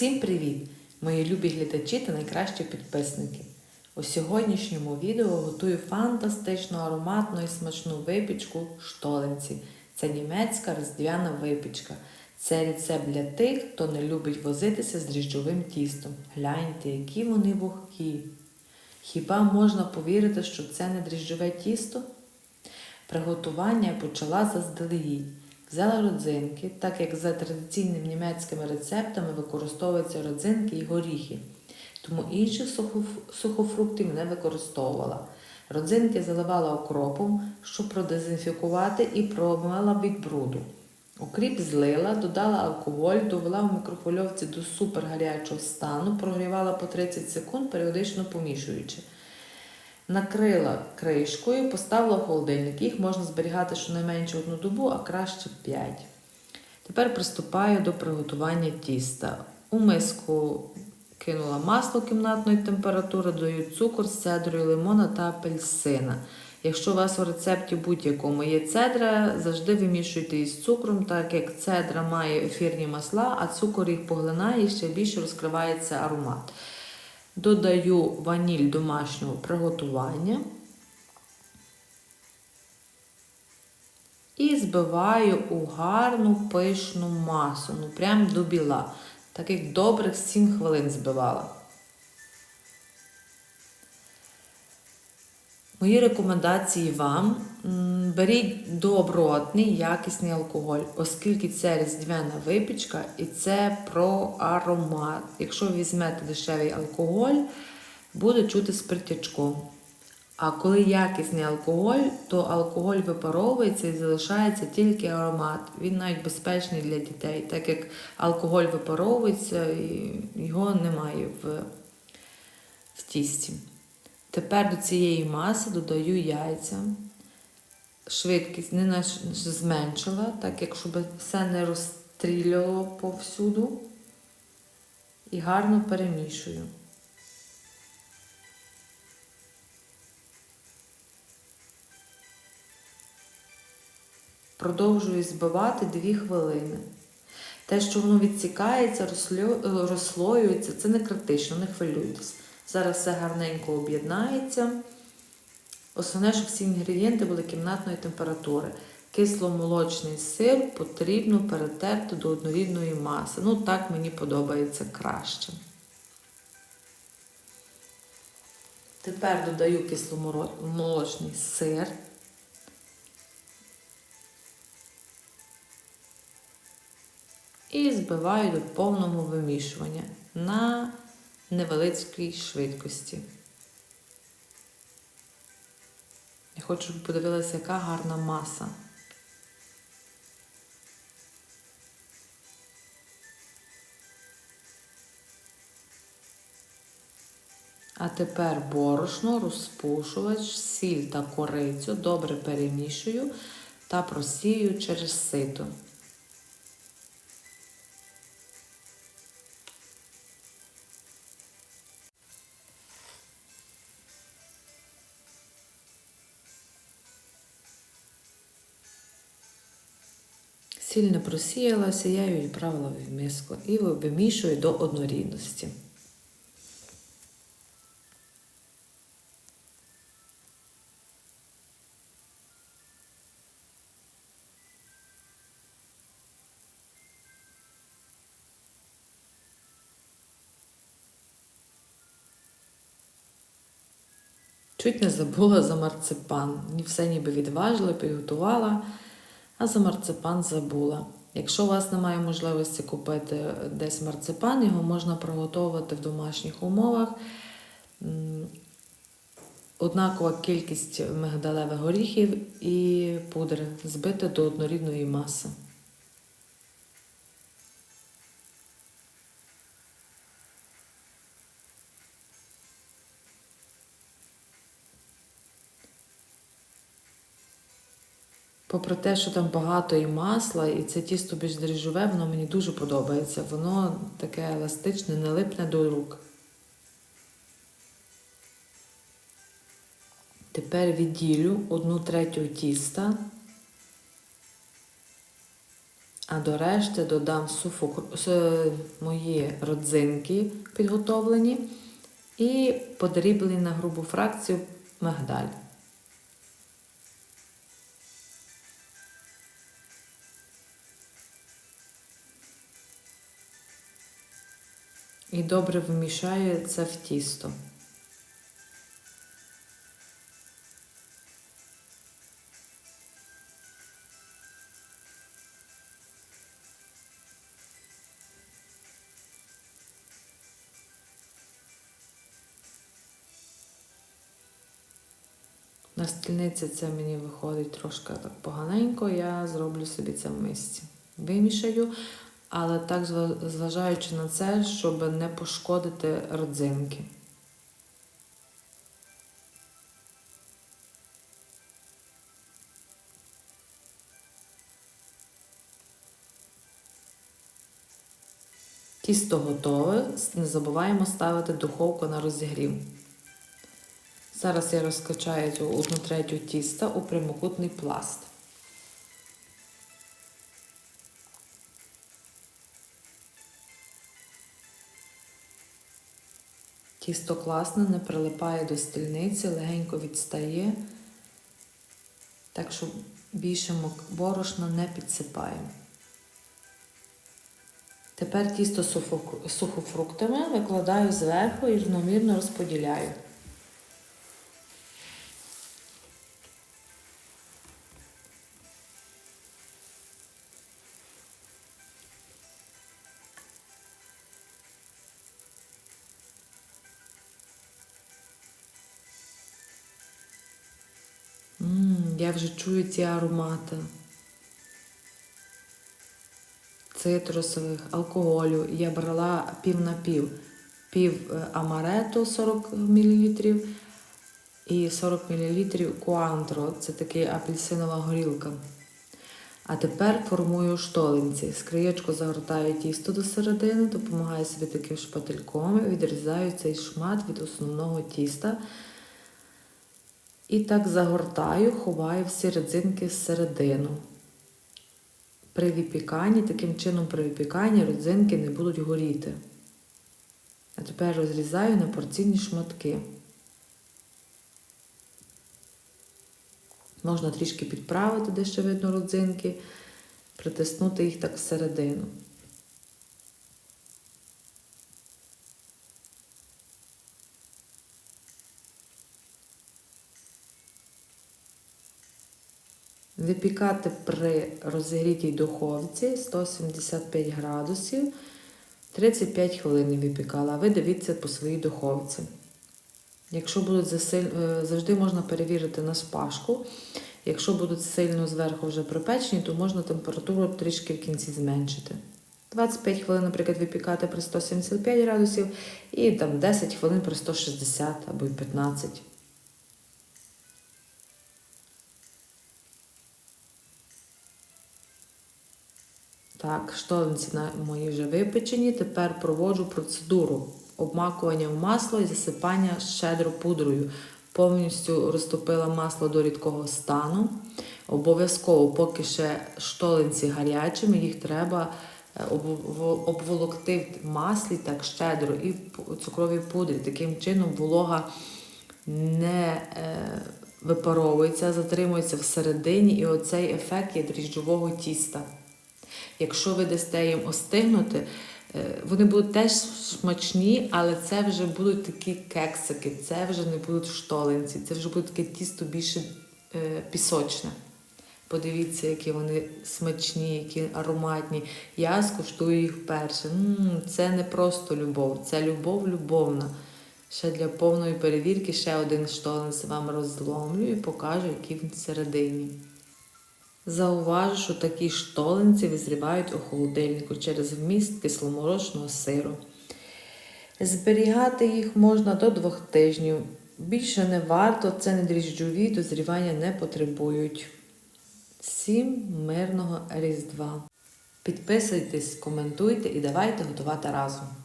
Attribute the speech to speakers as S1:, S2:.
S1: Всім привіт, мої любі глядачі та найкращі підписники. У сьогоднішньому відео готую фантастичну ароматну і смачну випічку штоленці. Це німецька різдвяна випічка. Це рецепт для тих, хто не любить возитися з дріжджовим тістом. Гляньте, які вони вогкі. Хіба можна повірити, що це не дріжджове тісто? Приготування я почала заздалегідь. Взяла родзинки, так як за традиційними німецькими рецептами використовуються родзинки і горіхи, тому інших сухофруктів не використовувала. Родзинки заливала окропом, щоб продезінфікувати і промила від бруду. Окріп злила, додала алкоголь, довела в мікрохвильовці до супергарячого стану, прогрівала по 30 секунд, періодично помішуючи. Накрила кришкою, поставила в холодильник. Їх можна зберігати щонайменше одну добу, а краще 5. Тепер приступаю до приготування тіста. У миску кинула масло кімнатної температури, додаю цукор з цедрою лимона та апельсина. Якщо у вас у рецепті будь-якому є цедра, завжди вимішуйте із цукром, так як цедра має ефірні масла, а цукор їх поглинає і ще більше розкривається аромат. Додаю ваніль домашнього приготування і збиваю у гарну пишну масу, ну прям до біла, Таких добрих 7 хвилин збивала. Мої рекомендації вам. Беріть добротний, якісний алкоголь, оскільки це різдвяна випічка і це про аромат. Якщо ви візьмете дешевий алкоголь, буде чути спиртячком. А коли якісний алкоголь, то алкоголь випаровується і залишається тільки аромат. Він навіть безпечний для дітей, так як алкоголь випаровується і його немає в, в тісті. Тепер до цієї маси додаю яйця. Швидкість не зменшила, так як щоб все не розстрілювало повсюду. І гарно перемішую. Продовжую збивати 2 хвилини. Те, що воно відсікається, розслоюється, це не критично, не хвилюйтесь. Зараз все гарненько об'єднається. Основне, щоб всі інгредієнти були кімнатної температури. Кисломолочний сир потрібно перетерти до однорідної маси. Ну, так мені подобається краще. Тепер додаю кисломолочний сир. І збиваю до повного вимішування на невеличкій швидкості. Я хочу, щоб ви подивилися, яка гарна маса. А тепер борошно, розпушувач, сіль та корицю добре перемішую та просію через сито. Сіль не просіялася, я її відправила в миску і вимішую до однорідності. Чуть не забула за марципан. Все ніби відважила, підготувала, а за марципан забула. Якщо у вас немає можливості купити десь марципан, його можна приготувати в домашніх умовах. Однакова кількість мигдалевих горіхів і пудри збити до однорідної маси. Попри те, що там багато і масла, і це тісто більш дріжджове, воно мені дуже подобається. Воно таке еластичне, не липне до рук. Тепер відділю одну третю тіста, А до решти додам суфу, с- мої родзинки підготовлені і подріблений на грубу фракцію мигдаль. І добре вмішаю це в тісто. На стільниці це мені виходить трошки так поганенько, я зроблю собі це в мисці. Вимішаю, але так зважаючи на це, щоб не пошкодити родзинки. Тісто готове, не забуваємо ставити духовку на розігрів. Зараз я розкачаю цю одну третю тіста у прямокутний пласт. Тісто класно, не прилипає до стільниці, легенько відстає, так що більше борошна не підсипаємо. Тепер тісто сухофруктами викладаю зверху і рівномірно розподіляю. Я вже чую ці аромати. Цитрусових, алкоголю. Я брала пів на пів. Пів е, амарету 40 мл і 40 мл куантро. Це такий апельсинова горілка. А тепер формую штолинці. З краєчку загортаю тісто до середини, допомагаю собі таким шпательком, і відрізаю цей шмат від основного тіста. І так загортаю, ховаю всі родзинки всередину. При випіканні, таким чином при випіканні родзинки не будуть горіти. А тепер розрізаю на порційні шматки. Можна трішки підправити, де ще видно родзинки, притиснути їх так всередину. Випікати при розігрітій духовці 175 градусів 35 хвилин випікала. Ви дивіться по своїй духовці. Якщо будуть засиль... е, завжди можна перевірити на шпажку. Якщо будуть сильно зверху вже припечені, то можна температуру трішки в кінці зменшити. 25 хвилин, наприклад, випікати при 175 градусів і там 10 хвилин при 160 або 15. Так, штолинці на мої вже випечені. Тепер проводжу процедуру обмакування в масло і засипання щедро пудрою. Повністю розтопила масло до рідкого стану. Обов'язково, поки ще штолинці гарячими, їх треба е, обволокти в маслі так щедро і в цукровій пудрі. Таким чином волога не е, випаровується, затримується всередині, і оцей ефект є дріжджового тіста. Якщо ви дасте їм остигнути, е, вони будуть теж смачні, але це вже будуть такі кексики, це вже не будуть штолинці, це вже буде таке тісто більше е, пісочне. Подивіться, які вони смачні, які ароматні. Я скуштую їх вперше. це не просто любов, це любов любовна. Ще для повної перевірки ще один штолинець вам розломлю і покажу, який він всередині. Зауважу, що такі штолинці визрівають у холодильнику через вміст кисломолочного сиру. Зберігати їх можна до двох тижнів. Більше не варто, це не дріжджові, дозрівання не потребують. Всім мирного Різдва! Підписуйтесь, коментуйте і давайте готувати разом.